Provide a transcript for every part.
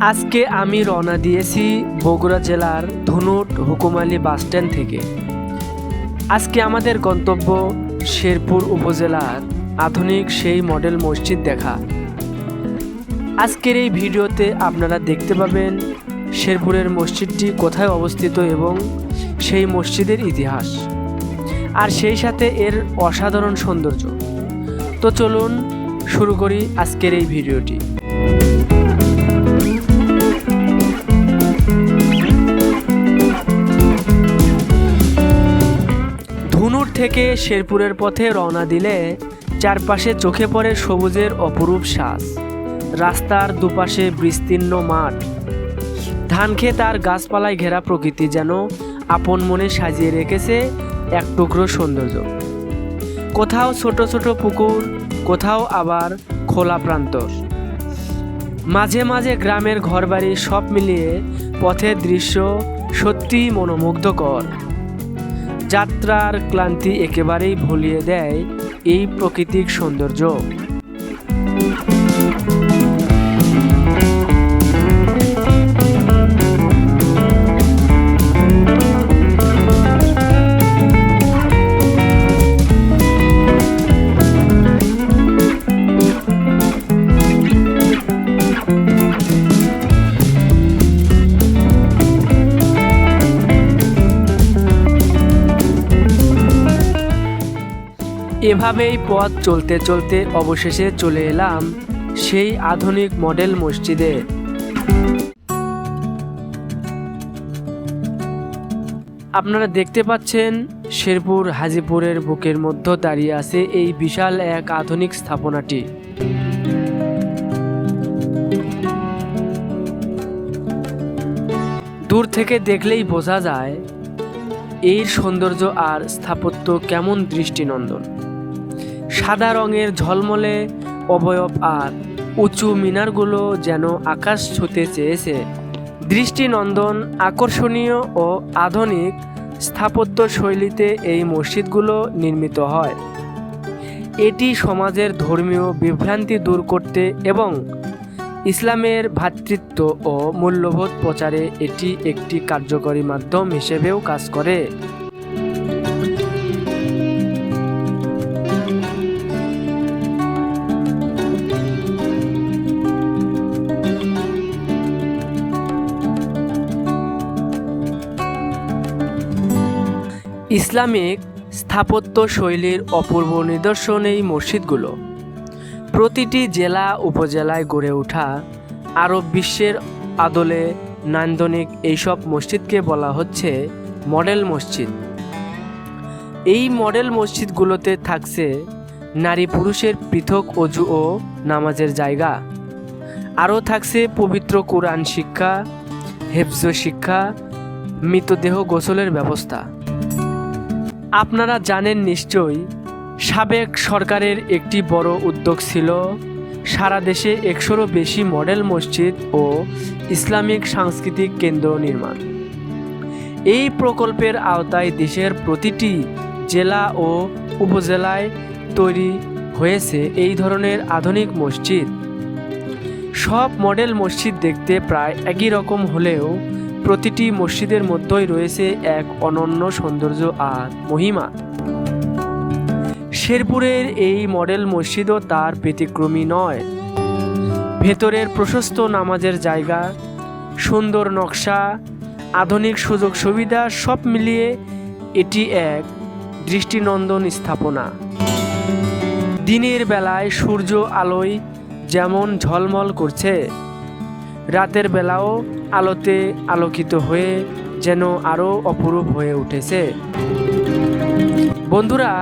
আজকে আমি রওনা দিয়েছি বগুড়া জেলার ধুনুট হুকুমালি বাসস্ট্যান্ড থেকে। আজকে আমাদের গন্তব্য শেরপুর উপজেলার আধুনিক সেই মডেল মসজিদ দেখা। আজকের এই ভিডিওতে আপনারা দেখতে পাবেন শেরপুরের মসজিদটি কোথায় অবস্থিত এবং সেই মসজিদের ইতিহাস। আর সেই সাথে এর অসাধারণ সৌন্দর্য। তো চলুন শুরু করি আজকের এই ভিডিওটি। ধুনুর থেকে শেরপুরের পথে রওনা দিলে চারপাশে চোখে পড়ে সবুজের অপরূপ শ্বাস রাস্তার দুপাশে বিস্তীর্ণ মাঠ। ধান ক্ষেত আর গাছপালায় ঘেরা প্রকৃতি যেন আপন মনে সাজিয়ে রেখেছে এক টুকরো সৌন্দর্য। কোথাও ছোট ছোট পুকুর, কোথাও আবার খোলা প্রান্তর। মাঝে মাঝে গ্রামের ঘরবাড়ি সব মিলিয়ে পথের দৃশ্য সত্যিই মনোমুগ্ধকর। যাত্রার ক্লান্তি একেবারেই ভুলিয়ে দেয় এই প্রাকৃতিক সৌন্দর্য। এভাবেই পথ চলতে চলতে অবশেষে চলে এলাম সেই আধুনিক মডেল মসজিদে। আপনারা দেখতে পাচ্ছেন শেরপুর হাজিপুরের বুকের মধ্যে দাঁড়িয়ে আছে এই বিশাল এক আধুনিক স্থাপনাটি। দূর থেকে দেখলেই বোঝা যায়, এর সৌন্দর্য আর স্থাপত্য কেমন দৃষ্টিনন্দন। সাদা রঙের ঝলমলে অবয়ব আর উঁচু মিনারগুলো যেন আকাশ ছুতে চেয়েছে। দৃষ্টিনন্দন আকর্ষণীয় ও আধুনিক স্থাপত্য শৈলীতে এই মসজিদগুলো নির্মিত হয়। এটি সমাজের ধর্মীয় বিভ্রান্তি দূর করতে এবং ইসলামের ভ্রাতৃত্ব ও মূল্যবোধ প্রচারে এটি একটি কার্যকরী মাধ্যম হিসেবেও কাজ করে। ইসলামিক স্থাপত্য শৈলীর অপূর্ব নিদর্শন এই মসজিদগুলো। প্রতিটি জেলা উপজেলায় গড়ে ওঠা আরব বিশ্বের আদলে নান্দনিক এইসব মসজিদকে বলা হচ্ছে মডেল মসজিদ। এই মডেল মসজিদগুলোতে থাকছে নারী পুরুষের পৃথক অজু ও নামাজের জায়গা। আরও থাকছে পবিত্র কোরআন শিক্ষা, হেফজ শিক্ষা, মৃতদেহ গোসলের ব্যবস্থা। আপনারা জানেন নিশ্চয়ই, সাবেক সরকারের একটি বড় উদ্যোগ ছিল সারা দেশে একশোরও বেশি মডেল মসজিদ ও ইসলামিক সাংস্কৃতিক কেন্দ্র নির্মাণ। এই প্রকল্পের আওতায় দেশের প্রতিটি জেলা ও উপজেলায় তৈরি হয়েছে এই ধরনের আধুনিক মসজিদ। সব মডেল মসজিদ দেখতে প্রায় একই রকম হলেও প্রতিটি মসজিদের মধ্যেই রয়েছে এক অনন্য সৌন্দর্য আর মহিমা। শেরপুরের এই মডেল মসজিদও তার ব্যতিক্রমী নয়। ভেতরের প্রশস্ত নামাজের জায়গা, সুন্দর নকশা, আধুনিক সুযোগ সুবিধা সব মিলিয়ে এটি এক দৃষ্টিনন্দন স্থাপনা। দিনের বেলায় সূর্য আলোয় যেমন ঝলমল করছে রাতের বেলাও আলোতে আলোকিত হয়ে যেন আরও অপরূপ হয়ে উঠেছে। বন্ধুরা,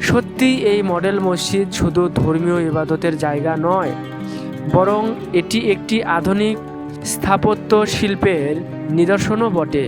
সত্যি এই মডেল মসজিদ শুধু ধর্মীয় ইবাদতের জায়গা নয়, বরং এটি একটি আধুনিক স্থাপত্য শিল্পের নিদর্শনও বটে।